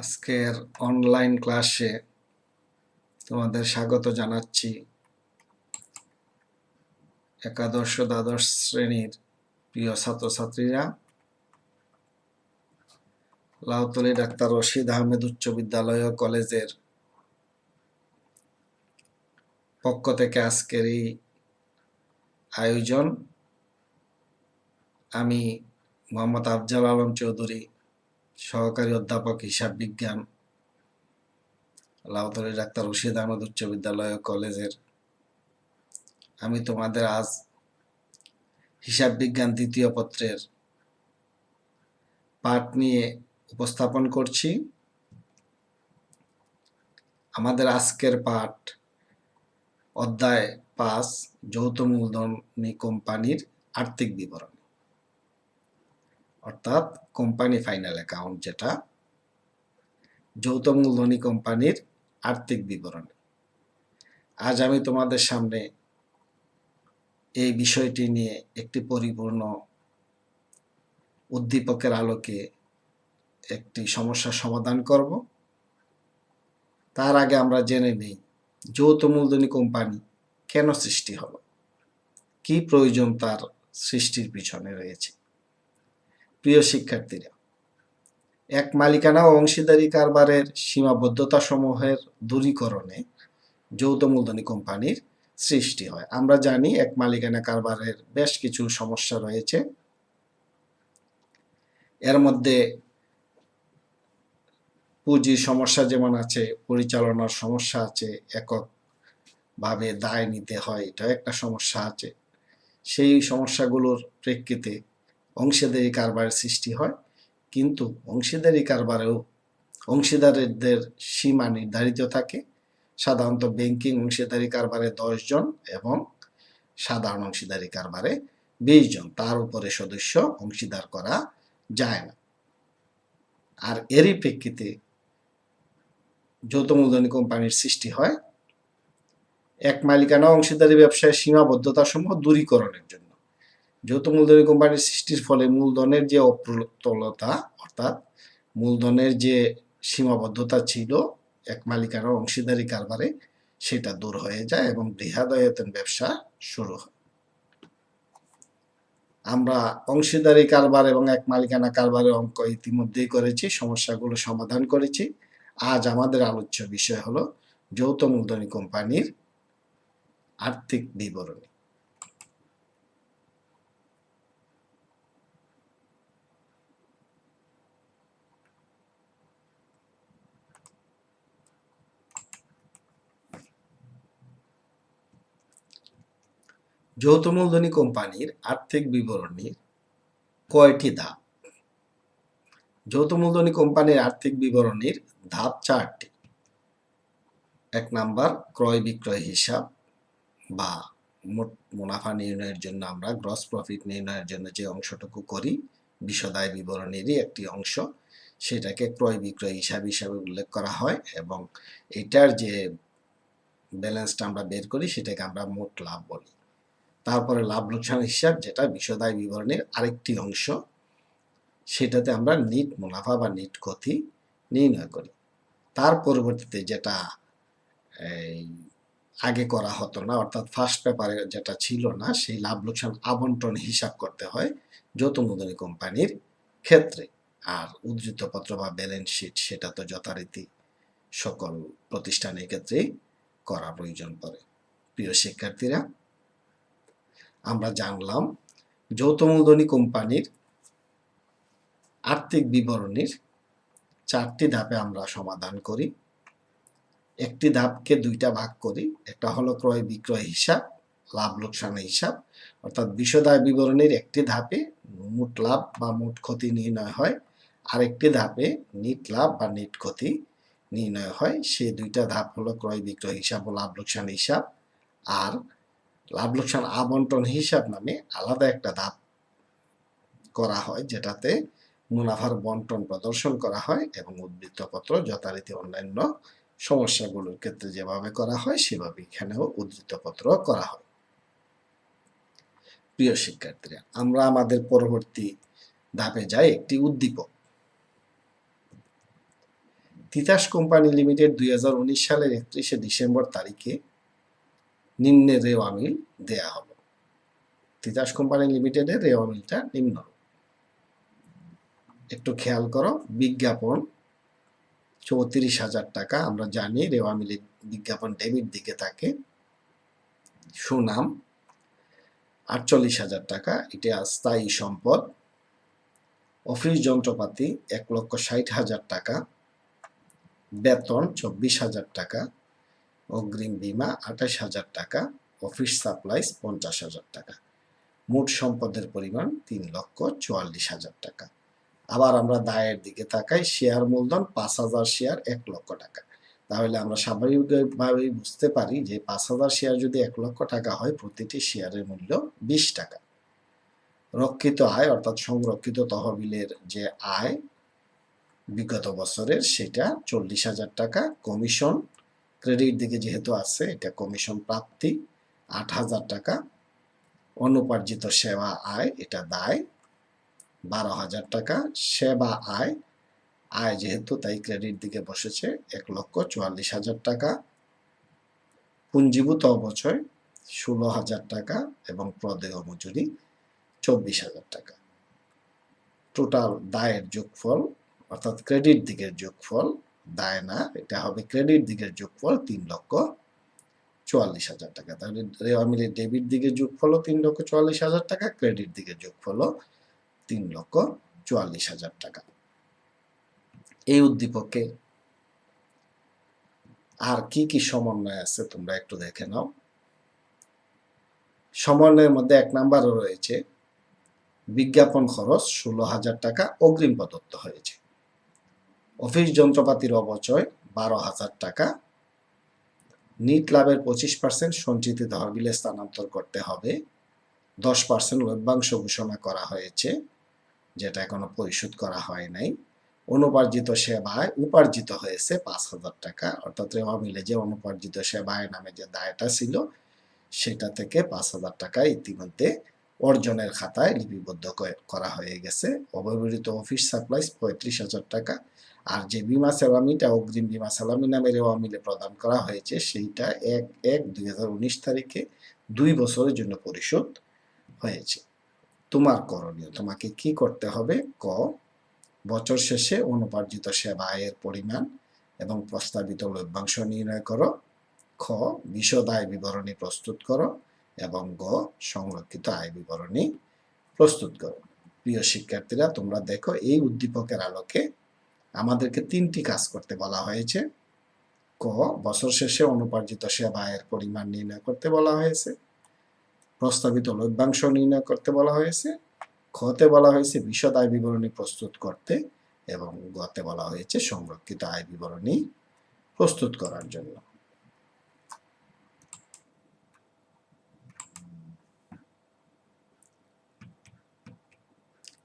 আজকের অনলাইন ক্লাসে তোমাদের স্বাগত জানাচ্ছি একাদশ দ্বাদশ শ্রেণির প্রিয় ছাত্রছাত্রীরা। লাউতলি ডাক্তার রশিদ আহমেদ উচ্চ বিদ্যালয় ও কলেজের পক্ষ থেকে আজকের এই আয়োজন। আমি মোহাম্মদ আফজাল আলম চৌধুরী সহকারী অধ্যাপক, হিসাব বিজ্ঞান লাউতলি ডাক্তার রশিদ আহমদ উচ্চ বিদ্যালয় কলেজের। আমি তোমাদের আজ হিসাব বিজ্ঞান দ্বিতীয় পত্রের পাঠ নিয়ে উপস্থাপন করছি। আমাদের আজকের পাঠ অধ্যায় পাঁচ, যৌথ মূলধনী কোম্পানির আর্থিক বিবরণ। অর্থাৎ কোম্পানি ফাইনাল অ্যাকাউন্ট যেটা যৌথ মূলধনী কোম্পানির আর্থিক বিবরণ। আজ আমি তোমাদের সামনে এই বিষয়টি নিয়ে একটি পরিপূর্ণ উদ্দীপকের আলোকে একটি সমস্যার সমাধান করব। তার আগে আমরা জেনে নেই যৌথ মূলধনী কোম্পানি কেন সৃষ্টি হলো, কি প্রয়োজন তার সৃষ্টির পিছনে রয়েছে। প্রিয় শিক্ষার্থীরা, এক মালিকানা ও অংশীদারি কারবারের সীমাবদ্ধতা সমূহের দূরীকরণে যৌথ মূলধনী কোম্পানির সৃষ্টি হয়। আমরা জানি এক মালিকানা কারবারের বেশ কিছু সমস্যা রয়েছে। এর মধ্যে পুঁজির সমস্যা যেমন আছে, পরিচালনার সমস্যা আছে একক ভাবে দায় নিতে হয়, এটা একটা সমস্যা আছে। সেই সমস্যাগুলোর প্রেক্ষিতে অংশীদারি কারবারের সৃষ্টি হয়। কিন্তু অংশীদারি কারবারেও অংশীদারদের সীমা নির্ধারিত থাকে। সাধারণত ব্যাংকিং অংশীদারি কারবারে জন এবং সাধারণ অংশীদারি কারবারে বিশ জন। তার উপরে সদস্য অংশীদার করা যায় না। আর এরই প্রেক্ষিতে যৌথ মূলধনী কোম্পানির সৃষ্টি হয়। এক মালিকানা অংশীদারি ব্যবসায় সীমাবদ্ধতা সমূহ দূরীকরণের জন্য। যৌথ মূলধনী কোম্পানির সৃষ্টির ফলে মূলধনের যে অপ্রতুলতা, অর্থাৎ মূলধনের যে সীমাবদ্ধতা ছিল এক মালিকানা অংশীদারি কারবারে, সেটা দূর হয়ে যায় এবং বৃহদায়তন ব্যবসা শুরু হয়। আমরা অংশীদারি কারবার এবং এক মালিকানা কারবারের অঙ্ক ইতিমধ্যেই করেছি, সমস্যাগুলো সমাধান করেছি। আজ আমাদের আলোচ্য বিষয় হলো যৌথ মূলধনী কোম্পানির আর্থিক বিবরণী। যৌথ মূলধনী কোম্পানির আর্থিক বিবরণীর কয়টি ধাপ? যৌথ মূলধনী কোম্পানির আর্থিক বিবরণীর ধাপ চারটি। এক নাম্বার, ক্রয় বিক্রয় হিসাব বা মোট মুনাফা নির্ণয়ের জন্য আমরা গ্রস প্রফিট নির্ণয়ের জন্য যে অংশটুকু করি, বিশদায় বিবরণীরই একটি অংশ, সেটাকে ক্রয় বিক্রয় হিসাব হিসাবে উল্লেখ করা হয় এবং এটার যে ব্যালেন্সটা আমরা বের করি, সেটাকে আমরা মোট লাভ বলি। তারপরে লাভ লোকসান হিসাব, যেটা বিশদায় বিবরণের আরেকটি অংশ, সেটাতে আমরা নিট মুনাফা বা নিট ক্ষতি নির্ণয় করি। তার পরবর্তীতে যেটা, এই, আগে করা হতো না, অর্থাৎ ফার্স্ট পেপারে যেটা ছিল না, সেই লাভ লোকসান আবন্টন হিসাব করতে হয় যৌথ মূলধনী কোম্পানির ক্ষেত্রে। আর উদ্ধৃতপত্র বা ব্যালেন্স শিট সেটা তো যথারীতি সকল প্রতিষ্ঠানের ক্ষেত্রেই করা প্রয়োজন পড়ে। প্রিয় শিক্ষার্থীরা আমরা জানলাম যৌথ মূলধনী কোম্পানির আর্থিক বিবরণীর চারটি ধাপে আমরা সমাধান করি। একটি ধাপকে দুইটা ভাগ করি, একটা হলো ক্রয় বিক্রয় হিসাব, লাভ লোকসানের হিসাব। অর্থাৎ বিশদায় বিবরণীর একটি ধাপে মোট লাভ বা মোট ক্ষতি নির্ণয় হয়, আরেকটি ধাপে নিট লাভ বা নিট ক্ষতি নির্ণয় হয়। সেই দুইটা ধাপ হলো ক্রয় বিক্রয় হিসাব ও লাভ লোকসান হিসাব। আর লাভ লোকসান আবন্টন হিসাব নামে আলাদা একটা ধাপ করা হয়, যেটাতে মুনাফার বন্টন প্রদর্শন করা হয় এবং উদ্ধৃতপত্র যথারীতি অন্যান্য সমস্যাগুলোর ক্ষেত্রে যেভাবে করা হয়, সেভাবে এখানেও উদ্ধৃতপত্র করা হয়। প্রিয় শিক্ষার্থীরা, আমরা আমাদের পরবর্তী ধাপে যাই, একটি উদ্দীপক। তিতাস কোম্পানি লিমিটেড দুই হাজার উনিশ সালের একত্রিশে ডিসেম্বর তারিখে নিম্নে রেওয়া মিল দেয়া হলো তিতাস কোম্পানি লিমিটেডের রেওয়া মিলটা নিম্ন। একটু খেয়াল করো, বিজ্ঞাপন চৌত্রিশ হাজার টাকা, আমরা জানি রেওয়া মিলের বিজ্ঞাপন ডেবিট দিকে থাকে। সুনাম আটচল্লিশ হাজার টাকা, এটা স্থায়ী সম্পদ। অফিস যন্ত্রপাতি এক লক্ষ ষাট হাজার টাকা। বেতন চব্বিশ হাজার টাকা। অগ্রিম বীমা আঠাশ হাজার টাকা অফিস সাপ্লাইস পঞ্চাশ হাজার টাকা। মোট সম্পদের পরিমাণ তিন লক্ষ চুয়াল্লিশ হাজার টাকা। আবার আমরা দায়ের দিকে তাকাই শেয়ার মূলধন পাঁচ হাজার শেয়ার এক লক্ষ টাকা। তাহলে আমরা স্বাভাবিকভাবেই বুঝতে পারি যে পাঁচ হাজার শেয়ার যদি এক লক্ষ টাকা হয়, প্রতিটি শেয়ারের মূল্য বিশ টাকা। রক্ষিত আয় অর্থাৎ সংরক্ষিত তহবিলের যে আয়, বিগত বছরের সেটা চল্লিশ হাজার টাকা। কমিশন ক্রেডিট দিকে যেহেতু আছে, এটা কমিশন প্রাপ্তি, আট হাজার টাকা। অনুপার্জিত সেবা আয়, এটা দায়, বারো হাজার টাকা। সেবা আয় আয় যেহেতু তাই ক্রেডিট দিকে বসেছে, এক লক্ষ চুয়াল্লিশ হাজার টাকা। পুঞ্জীভূত অবচয়, ষোলো হাজার টাকা এবং প্রদেয় মজুরি, চব্বিশ হাজার টাকা। টোটাল দায়ের যোগফল, অর্থাৎ ক্রেডিট দিকের যোগফল দায় না, এটা হবে ক্রেডিট দিকের যোগফল তিন লক্ষ চুয়াল্লিশ হাজার টাকা। তাহলে মিলের ডেবিট দিকের যোগফলও তিন লক্ষ চুয়াল্লিশ হাজার টাকা ক্রেডিট দিকের যোগফলও তিন লক্ষ চুয়াল্লিশ হাজার টাকা। এই উদ্দীপকে আর কি কি সমন্বয় আছে তোমরা একটু দেখে নাও। সমন্বয়ের মধ্যে এক নাম্বারও রয়েছে, বিজ্ঞাপন খরচ ষোলো হাজার টাকা, অগ্রিম প্রদত্ত হয়েছে। অফিস যন্ত্রপাতির অবচয় বারো হাজার টাকা। নিট লাভের পঁচিশ পার্সেন্ট সঞ্চিত তহবিলে স্থানান্তর করতে হবে। দশ পার্সেন্ট লভ্যাংশ ঘোষণা করা হয়েছে, যেটা এখনও পরিশোধ করা হয় নাই। অনুপার্জিত সেবায় উপার্জিত হয়েছে পাঁচ হাজার টাকা। অর্থাৎ রেওয়া মিলে যে অনুপার্জিত সেবায় নামে যে দায়টা ছিল, সেটা থেকে পাঁচ হাজার টাকা ইতিমধ্যে অর্জনের খাতায় লিপিবদ্ধ করা হয়ে গেছে। অব্যবহৃত অফিস সাপ্লাইস পঁয়ত্রিশ হাজার টাকা। আর যে বিমা সালামিটা অগ্রিম বিমা সালামি নামে রেওয়া মিলে প্রদান করা হয়েছে, সেইটা এক এক দুই তারিখে দুই বছরের জন্য পরিশোধ হয়েছে। তোমার করণীয়, তোমাকে কি করতে হবে? ক, বছর শেষে অনুপার্জিত সেবা আয়ের পরিমাণ এবং প্রস্তাবিত লভ্যাংশ নির্ণয় করো। খ, বিশদ আয় বিবরণী প্রস্তুত করো এবং গ, সংরক্ষিত আয় বিবরণী প্রস্তুত করো। প্রিয় শিক্ষার্থীরা, তোমরা দেখো এই উদ্দীপকের আলোকে আমাদেরকে তিনটি কাজ করতে বলা হয়েছে। ক, বছর শেষে অনুপার্জিত সেবা আয়ের পরিমাণ নির্ণয় করতে বলা হয়েছে। প্রস্তাবিত লভ্যাংশ নির্ণয় করতে বলা হয়েছে। খতে বলা হয়েছে বিশদ আয় বিবরণী প্রস্তুত করতে এবং গতে বলা হয়েছে সংরক্ষিত আয় বিবরণী প্রস্তুত করার জন্য।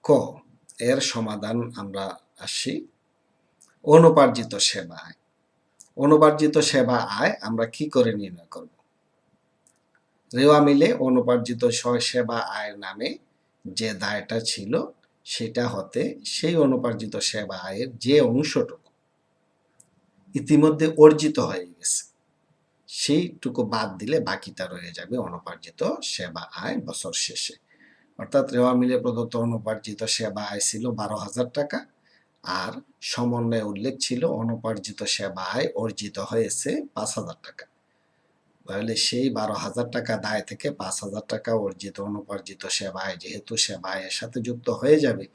ক, এর সমাধান আমরা আসি। অনুপার্জিত সেবা আয়। অনুপার্জিত সেবা আয় আমরা কি করে নির্ণয় করব? রেওয়া মিলে অনুপার্জিত সেবা আয়ের নামে যে দায়টা ছিল সেটা হতে সেই অনুপার্জিত সেবা আয়ের যে অংশটুকু ইতিমধ্যে অর্জিত হয়ে গেছে, সেইটুকু বাদ দিলে বাকিটা রয়ে যাবে অনুপার্জিত সেবা আয় বছর শেষে। অর্থাৎ রেওয়া মিলে প্রদত্ত অনুপার্জিত সেবা আয় ছিল বারো হাজার টাকা আর সমন্বয়ে উল্লেখ ছিল অনুপার্জিত সেবায় অর্জিত হয়েছে পাঁচ হাজার টাকা। তাহলে সেই বারো হাজার টাকা দায় থেকে পাঁচ হাজার টাকা অর্জিত অনুপার্জিত সেবায় যেহেতু সেবায়ের সাথে যুক্ত হয়ে যাবে,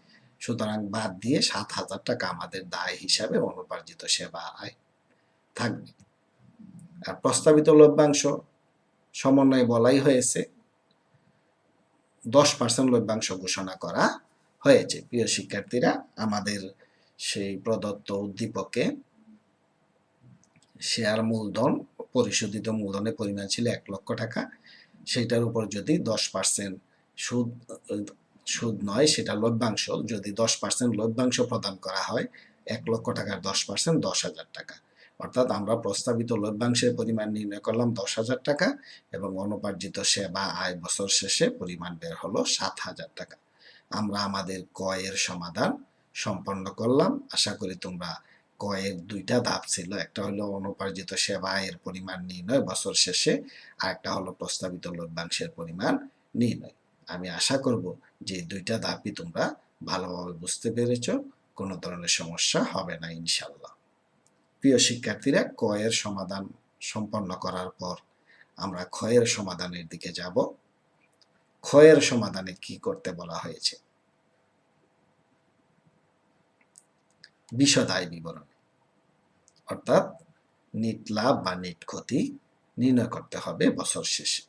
সুতরাং বাদ দিয়ে সাত হাজার টাকা আমাদের দায় হিসাবে অনুপার্জিত সেবা আয় থাকবে। আর প্রস্তাবিত লভ্যাংশ সমন্বয়ে বলাই হয়েছে, দশ পার্সেন্ট লভ্যাংশ ঘোষণা করা হয়েছে। প্রিয় শিক্ষার্থীরা, আমাদের সেই প্রদত্ত উদ্দীপকে শেয়ার মূলধন, পরিশোধিত মূলধনের পরিমাণ ছিল এক লক্ষ টাকা। সেটার উপর যদি দশ পার্সেন্ট সুদ সুদ নয়, সেটা লভ্যাংশ। যদি দশ পার্সেন্ট লভ্যাংশ প্রদান করা হয়, এক লক্ষ টাকার দশ পার্সেন্ট দশ হাজার টাকা। অর্থাৎ আমরা প্রস্তাবিত লভ্যাংশের পরিমাণ নির্ণয় করলাম দশ হাজার টাকা এবং অনুপার্জিত সেবা আয় বছর শেষে পরিমাণ বের হলো সাত হাজার টাকা। আমরা আমাদের কয়ের সমাধান সম্পন্ন করলাম। আশা করি তোমরা কয়ের দুইটা ধাপ ছিল। একটা হলো অনুপার্জিত সেবা আয়ের পরিমাণ নির্ণয়, বছর শেষে। আর একটা হলো প্রস্তাবিত লভ্যাংশের পরিমাণ নির্ণয়। আমি আশা করব যে দুইটা ধাপই তোমরা ভালোভাবে বুঝতে পেরেছ। কোনো ধরনের সমস্যা হবে না ইনশাল্লাহ প্রিয় শিক্ষার্থীরা কয়ের সমাধান সম্পন্ন করার পর আমরা ক্ষয়ের সমাধানের দিকে যাব। ক্ষয়ের সমাধানে কি করতে বলা হয়েছে? বিশদায় বিবরণ। অর্থাৎ নিট লাভ বা নিট ক্ষতি নির্ণয় করতে হবে বছর শেষে।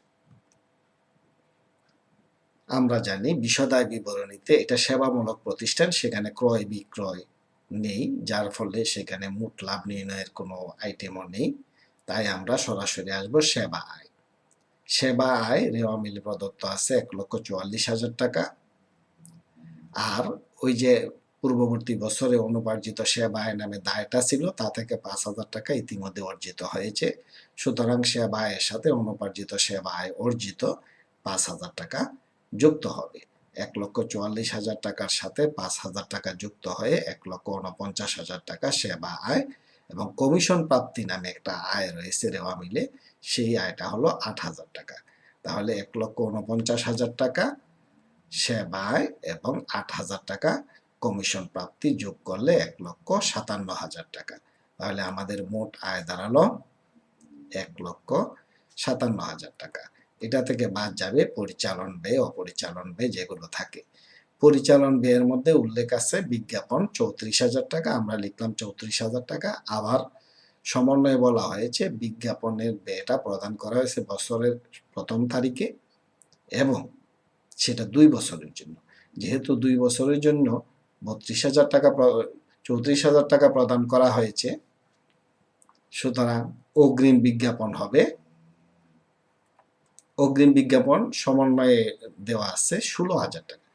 আমরা জানি বিশদায় বিবরণীতে এটা সেবামূলক প্রতিষ্ঠান, সেখানে ক্রয় বিক্রয় নেই, যার ফলে সেখানে মোট লাভ নির্ণয়ের কোনো আইটেমও নেই। তাই আমরা সরাসরি আসব সেবা আয়। সেবা আয় রেওয়া মিল প্রদত্ত আছে এক লক্ষ চুয়াল্লিশ হাজার টাকা। আর ওই যে পূর্ববর্তী বছরে অনুপার্জিত সেবা আয় নামে দায়টা ছিল, তা থেকে পাঁচ হাজার টাকা ইতিমধ্যে অর্জিত হয়েছে। সুতরাং সেবা আয়ের সাথে অনুপার্জিত সেবা আয় অর্জিত পাঁচ হাজার টাকা যুক্ত হবে। এক লক্ষ চুয়াল্লিশ হাজার টাকার সাথে পাঁচ হাজার টাকা যুক্ত হয়ে এক লক্ষ উনপঞ্চাশ হাজার টাকা সেবা আয় এবং কমিশন প্রাপ্তি নামে একটা আয় রয়েছে রেওয়া মিলে, সেই আয়টা হলো আট হাজার টাকা। তাহলে এক লক্ষ উনপঞ্চাশ হাজার টাকা সেবা আয় এবং আট হাজার টাকা কমিশন প্রাপ্তি যোগ করলে এক লক্ষ সাতান্ন হাজার টাকা। তাহলে আমাদের মোট আয় দাঁড়াল এক লক্ষ সাতান্ন হাজার টাকা। এটা থেকে বাদ যাবে পরিচালন ব্যয়, অপরিচালন ব্যয় যেগুলো থাকে। পরিচালন ব্যয়ের মধ্যে উল্লেখ আছে বিজ্ঞাপন চৌত্রিশ হাজার টাকা, আমরা লিখলাম চৌত্রিশ হাজার টাকা। আবার সমন্বয়ে বলা হয়েছে বিজ্ঞাপনের ব্যয়টা প্রদান করা হয়েছে বছরের প্রথম তারিখে এবং সেটা দুই বছরের জন্য। যেহেতু দুই বছরের জন্য বত্রিশ হাজার টাকা চৌত্রিশ হাজার টাকা প্রদান করা হয়েছে। সুতরাং অগ্রিম বিজ্ঞাপন হবে। অগ্রিম বিজ্ঞাপন সমন্বয়ে দেওয়া আছে ষোলো হাজার টাকা।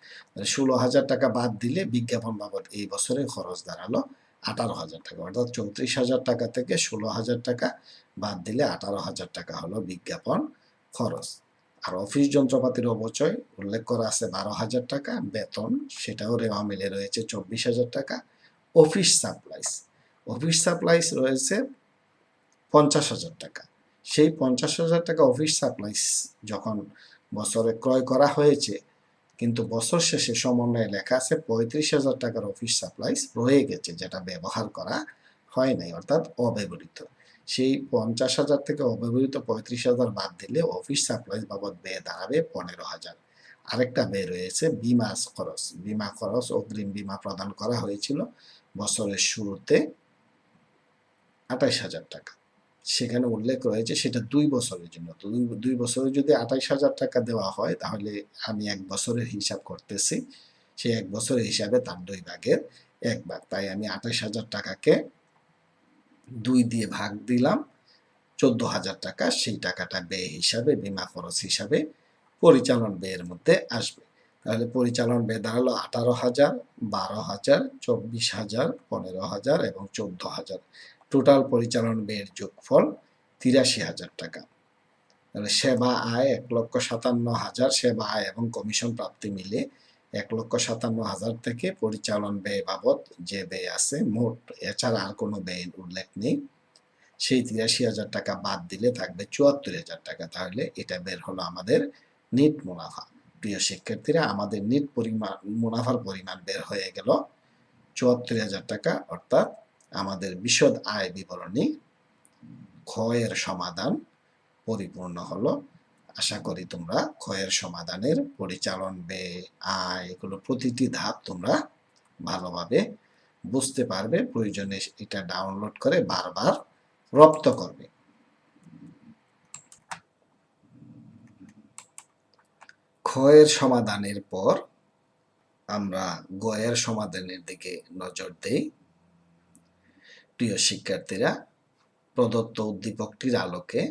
ষোলো হাজার টাকা বাদ দিলে বিজ্ঞাপন বাবদ এই বছরে খরচ দাঁড়াল আঠারো হাজার টাকা। অর্থাৎ চৌত্রিশ হাজার টাকা থেকে ষোলো হাজার টাকা বাদ দিলে আঠারো হাজার টাকা হলো বিজ্ঞাপন খরচ। আর অফিস যন্ত্রপাতির অবচয় উল্লেখ করা আছে বারো হাজার টাকা, বেতন সেটাও রেওয়া মিলে রয়েছে চব্বিশ হাজার টাকা, অফিস সাপ্লাইস। অফিস সাপ্লাইস রয়েছে পঞ্চাশ হাজার টাকা। সেই পঞ্চাশ হাজার টাকা অফিস সাপ্লাইস যখন বছরে ক্রয় করা হয়েছে, কিন্তু বছর শেষে সমন্বয়ে লেখা আছে পঁয়ত্রিশ হাজার টাকার অফিস সাপ্লাইস রয়ে গেছে, যেটা ব্যবহার করা হয় নাই, অর্থাৎ অব্যবহৃত। সেই পঞ্চাশ হাজার থেকে অব্যবহৃত পঁয়ত্রিশ হাজার বাদ দিলে অফিস সাপ্লাইস বাবদ ব্যয় দাঁড়াবে পনেরো হাজার। আরেকটা ব্যয় রয়েছে বিমা খরচ। বিমা খরচ অগ্রিম বিমা প্রদান করা হয়েছিল বছরের শুরুতে আঠাইশ হাজার টাকা। সেখানে উল্লেখ রয়েছে সেটা দুই বছরের জন্য। দুই দুই বছরে যদি আঠাইশ হাজার টাকা দেওয়া হয় তাহলে আমি এক বছরের হিসাব করতেছি। সেই এক বছরের হিসাবে তার দুই ভাগের এক ভাগ। তাই আমি আঠাইশ হাজার টাকাকে দুই দিয়ে ভাগ দিলাম, চোদ্দ হাজার টাকা সেই টাকাটা ব্যয় হিসাবে, বিমা খরচ হিসাবে পরিচালন ব্যয়ের মধ্যে আসবে। তাহলে পরিচালন ব্যয় দাঁড়াল আঠারো হাজার, বারো হাজার, চব্বিশ হাজার, পনেরো হাজার এবং চোদ্দ হাজার। টোটাল পরিচালন ব্যয়ের যোগফল তিরাশি হাজার টাকা। তাহলে সেবা আয় এক লক্ষ সাতান্ন হাজার, সেবা আয় এবং কমিশন প্রাপ্তি মিলে এক লক্ষ সাতান্ন হাজার থেকে পরিচালন ব্যয় বাবদ যে ব্যয় আছে মোট, এছাড়া আর কোনো ব্যয়ের উল্লেখ নেই। সেই তিরাশি হাজার টাকা বাদ দিলে থাকবে চুয়াত্তর হাজার টাকা। তাহলে এটা বের হলো আমাদের নিট মুনাফা। প্রিয় শিক্ষার্থীরা, আমাদের নিট পরিমাণ, মুনাফার পরিমাণ বের হয়ে গেল চুয়াত্তর হাজার টাকা, অর্থাৎ আমাদের বিশদ আয় বিবরণী ক্ষয়ের সমাধান পরিপূর্ণ হলো। আশা করি তোমরা ক্ষয়ের সমাধানের পরিচালন ব্যয় আয় এগুলো প্রতিটি ধাপ তোমরা ভালোভাবে বুঝতে পারবে। প্রয়োজনে এটা ডাউনলোড করে বারবার রপ্ত করবে। ক্ষয়ের সমাধানের পর আমরা গয়ের সমাধানের দিকে নজর দেই। প্রিয় শিক্ষার্থীরা, প্রদত্ত উদ্দীপকটির আলোকে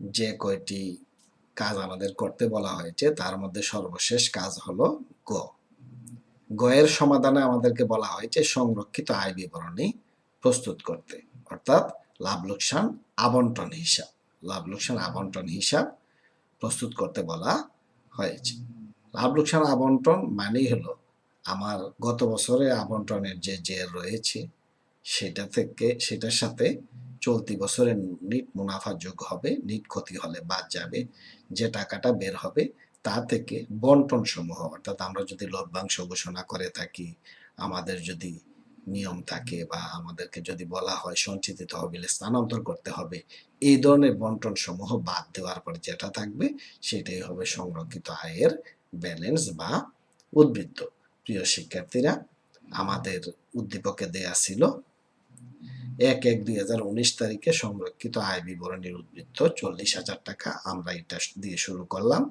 যে কয়টি কাজ আমাদের করতে বলা হয়েছে, তার মধ্যে সর্বশেষ কাজ হলো গ। গয়ের সমাধানে আমাদেরকে বলা হয়েছে সংরক্ষিত আয় বিবরণী প্রস্তুত করতে, অর্থাৎ লাভ লোকসান আবন্টন হিসাব, লাভ লোকসান আবন্টন হিসাব প্রস্তুত করতে বলা হয়েছে। লাভ লোকসান আবন্টন মানেই হলো আমার গত বছরে আবন্টনের যে জের রয়েছে, সেটা থেকে, সেটার সাথে চলতি বছরের নিট মুনাফা যোগ হবে, নিট ক্ষতি হলে বাদ যাবে, যে টাকাটা বের হবে তা থেকে বন্টন সমূহ অর্থাৎ আমরা যদি লভ্যাংশ ঘোষণা করে থাকি, আমাদের যদি নিয়ম থাকে বা আমাদেরকে যদি বলা হয় সঞ্চিত তহবিলে স্থানান্তর করতে হবে, এই ধরনের বন্টন সমূহ বাদ দেওয়ার পর যেটা থাকবে সেটাই হবে সংরক্ষিত আয়ের ব্যালেন্স বা উদ্বৃত্ত। প্রিয় শিক্ষার্থীরা, আমাদের উদ্দীপকে দেয়া ছিল এক এক দুই হাজার উনিশ তারিখে সংরক্ষিত আয় বিবরণীর উদ্বৃত্ত চল্লিশ হাজার টাকা আমরা এটা দিয়ে শুরু করলাম।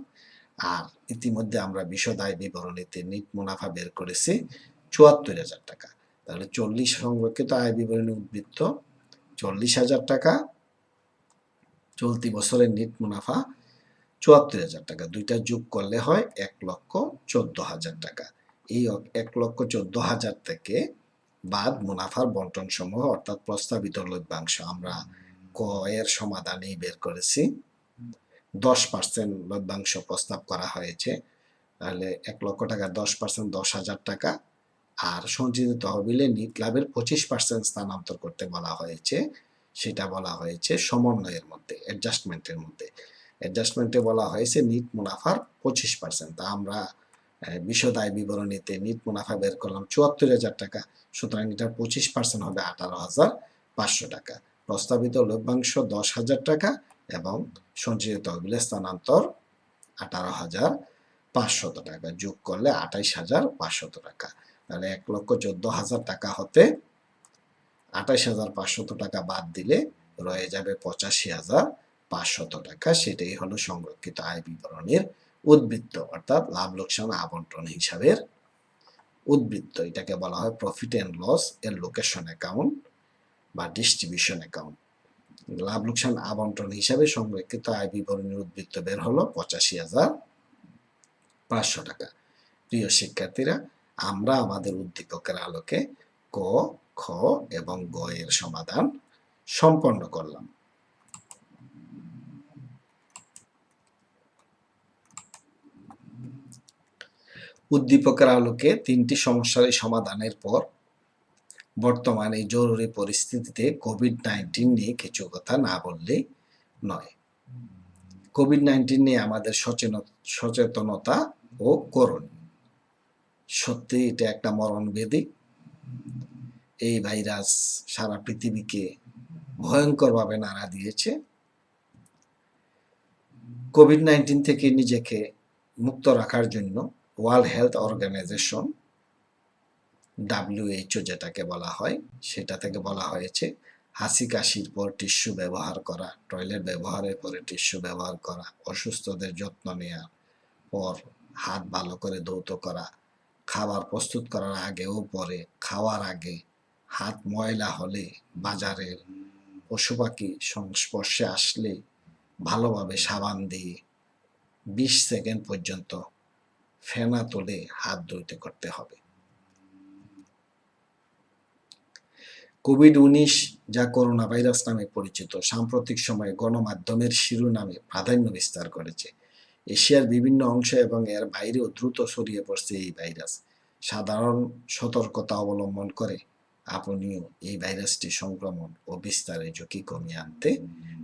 আর ইতিমধ্যে আমরা বিশদ আয় বিবরণীতে নিট মুনাফা বের করেছি চুয়াত্তর হাজার টাকা। তাহলে চল্লিশ সংরক্ষিত আয় বিবরণী উদ্বৃত্ত চল্লিশ হাজার টাকা, চলতি বছরের নিট মুনাফা চুয়াত্তর হাজার টাকা। দুইটা যোগ করলে হয় এক লক্ষ চোদ্দ হাজার টাকা। এই এক লক্ষ চোদ্দ হাজার থেকে বাদ মুনাফার বন্টন সমূহ অর্থাৎ প্রস্তাবিত লভ্যাংশ আমরা ক এর সমাধানেই বের করেছি। দশ পার্সেন্ট লভ্যাংশ প্রস্তাব করা হয়েছে, তাহলে এক লক্ষ টাকা দশ পার্সেন্ট দশ হাজার টাকা আর সঞ্চিত তহবিলে নিট লাভের পঁচিশ পার্সেন্ট স্থানান্তর করতে বলা হয়েছে, সেটা বলা হয়েছে সমন্বয়ের মধ্যে অ্যাডজাস্টমেন্টের মধ্যে। অ্যাডজাস্টমেন্টে বলা হয়েছে নিট মুনাফার পঁচিশ পার্সেন্ট, তা আমরা বিশদ আয় বিবরণীতে নিট মুনাফা বের করলাম চুয়াত্তর হাজার টাকা। সুতরাং এটার পঁচিশ পার্সেন্ট হবে আঠারো হাজার পাঁচশো টাকা। প্রস্তাবিত লভ্যাংশ দশ হাজার টাকা এবং সঞ্চিত তহবিলে স্থানান্তর আঠারো হাজার পাঁচশত টাকা। যোগ করলে আঠাইশ হাজার পাঁচশত টাকা। তাহলে এক লক্ষ চোদ্দ হাজার টাকা হতে আঠাইশ হাজার পাঁচশত টাকা বাদ দিলে রয়ে যাবে পঁচাশি হাজার পাঁচশত টাকা। সেটাই হলো সংরক্ষিত আয় বিবরণীর উদ্বৃত্ত, অর্থাৎ লাভ, লোকসান, আবন্টন হিসাবের উদ্বৃত্ত। এটাকে বলা হয় প্রফিট অ্যান্ড লস এর লোকেশন অ্যাকাউন্ট বা ডিস্ট্রিবিউশন অ্যাকাউন্ট লাভ, লোকসান, আবন্টন হিসাবে সংরক্ষিত আয় বিবরণীর উদ্বৃত্ত বের হলো পঁচাশি হাজার পাঁচশো টাকা। প্রিয় শিক্ষার্থীরা, আমরা আমাদের উদ্দীপকের আলোকে ক, খ এবং গ এর সমাধান সম্পন্ন করলাম। উদ্দীপকের আলোকে তিনটি সমস্যার সমাধানের পর বর্তমানে এই জরুরি পরিস্থিতিতে কোভিড নাইন্টিন নিয়ে কিছু কথা না বললেই নয়। কোভিড নাইন্টিন নিয়ে আমাদের সচেতন- সচেতনতা ও করণীয় সত্যি এটা একটা মরণবেদী। এই ভাইরাস সারা পৃথিবীকে ভয়ঙ্করভাবে নাড়া দিয়েছে। কোভিড নাইন্টিন থেকে নিজেকে মুক্ত রাখার জন্য ওয়ার্ল্ড হেলথ অর্গানাইজেশন ডাব্লিউএইচও যেটাকে বলা হয়, সেটা থেকে বলা হয়েছে হাসি কাশির পর টিস্যু ব্যবহার করা, টয়লেট ব্যবহারের পরে টিস্যু ব্যবহার করা, অসুস্থদের যত্ন নেওয়ার পর হাত ভালো করে ধৌত করা, খাবার প্রস্তুত করার আগে ও পরে, খাওয়ার আগে হাত ময়লা হলে বাজারের পশু পাখি সংস্পর্শে আসলে ভালোভাবে সাবান দিয়ে বিশ সেকেন্ড পর্যন্ত ফেনা তুলে হাত ধুইতে করতে হবে। কোভিড উনিশ যা করোনা ভাইরাস নামে পরিচিত, সাম্প্রতিক সময়ে গণমাধ্যমের শিরোনামে প্রাধান্য বিস্তার করেছে। এশিয়ার বিভিন্ন অংশ এবং এর বাইরেও দ্রুত ছড়িয়ে পড়ছে এই ভাইরাস। সাধারণ সতর্কতা অবলম্বন করে আপনিও এই ভাইরাসটি সংক্রমণ ও বিস্তারের ঝুঁকি কমিয়ে আনতে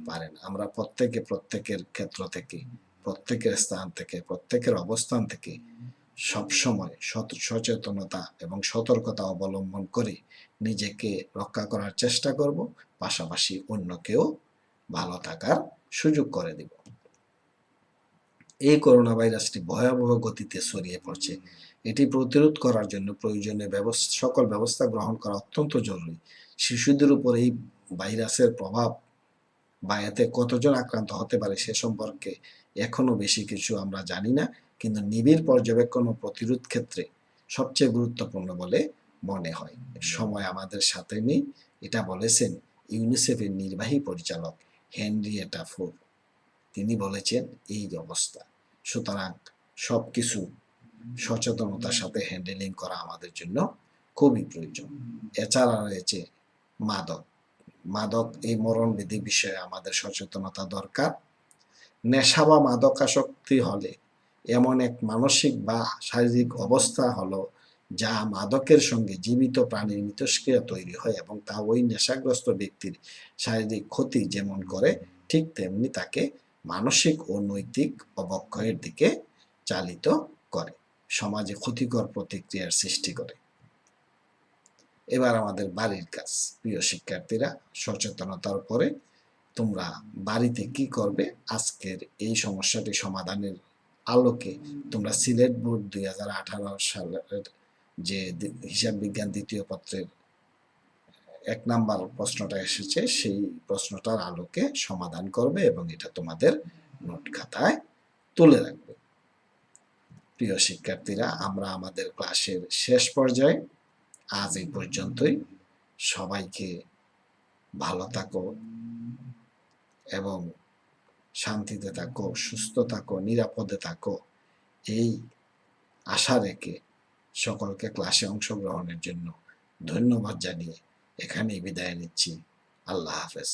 পারেন। আমরা প্রত্যেকে প্রত্যেকের ক্ষেত্র থেকে প্রত্যেকের স্থান থেকে, প্রত্যেকের অবস্থান থেকে সবসময় সচেতনতা এবং সতর্কতা অবলম্বন করে নিজেকে রক্ষা করার চেষ্টা করব। পাশাপাশি অন্যকেও ভালো থাকার সুযোগ করে দিব। এই করোনা ভাইরাসটি ভয়াবহ গতিতে ছড়িয়ে পড়ছে। এটি প্রতিরোধ করার জন্য প্রয়োজনীয় ব্যবস্থা, সকল ব্যবস্থা গ্রহণ করা অত্যন্ত জরুরি। শিশুদের উপর এই ভাইরাসের প্রভাব বা এতে কতজন আক্রান্ত হতে পারে সে সম্পর্কে এখনও বেশি কিছু আমরা জানি না, কিন্তু নিবিড় পর্যবেক্ষণ ও প্রতিরোধ ক্ষেত্রে সবচেয়ে গুরুত্বপূর্ণ বলে মনে হয়। সময় আমাদের সাথে নেই, এটা বলেছেন ইউনিসেফের নির্বাহী পরিচালক হেনরিয়েটা ফুর তিনি বলেছেন এই অবস্থা। সুতরাং সব কিছু সচেতনতার সাথে হ্যান্ডেলিং করা আমাদের জন্য খুবই প্রয়োজন। এছাড়া রয়েছে মাদক। মাদক এই মরণবিধি বিষয়ে আমাদের সচেতনতা দরকার। নেশা বা মাদকাসক্তি হলে এমন এক মানসিক বা শারীরিক অবস্থা হলো যা মাদকের সঙ্গে জীবিত প্রাণীর মিথস্ক্রিয়া তৈরি হয় এবং তা ওই নেশাগ্রস্ত ব্যক্তির শারীরিক ক্ষতি যেমন করে, ঠিক তেমনি তাকে মানসিক ও নৈতিক অবক্ষয়ের দিকে চালিত করে, সমাজে ক্ষতিকর প্রতিক্রিয়ার সৃষ্টি করে। এবার আমাদের বাড়ির কাজ। প্রিয় শিক্ষার্থীরা, সচেতনতার পরে তোমরা বাড়িতে কি করবে? আজকের এই সমস্যাটি সমাধানের আলোকে তোমরা সিলেট বোর্ড দুই হাজার আঠারো সালের যে হিসাব বিজ্ঞান দ্বিতীয় পত্রের এক নাম্বার প্রশ্নটা এসেছে, সেই প্রশ্নটার আলোকে সমাধান করবে এবং এটা তোমাদের নোট খাতায় তুলে রাখবে। প্রিয় শিক্ষার্থীরা, আমরা আমাদের ক্লাসের শেষ পর্যায়ে আজ এই পর্যন্তই। সবাইকে ভালো থাকো। এবং শান্তিতে থাকো, সুস্থ থাকো, নিরাপদে থাকো, এই আশা রেখে সকলকে ক্লাসে অংশগ্রহণের জন্য ধন্যবাদ জানিয়ে এখানেই বিদায় নিচ্ছি। আল্লাহ হাফেজ।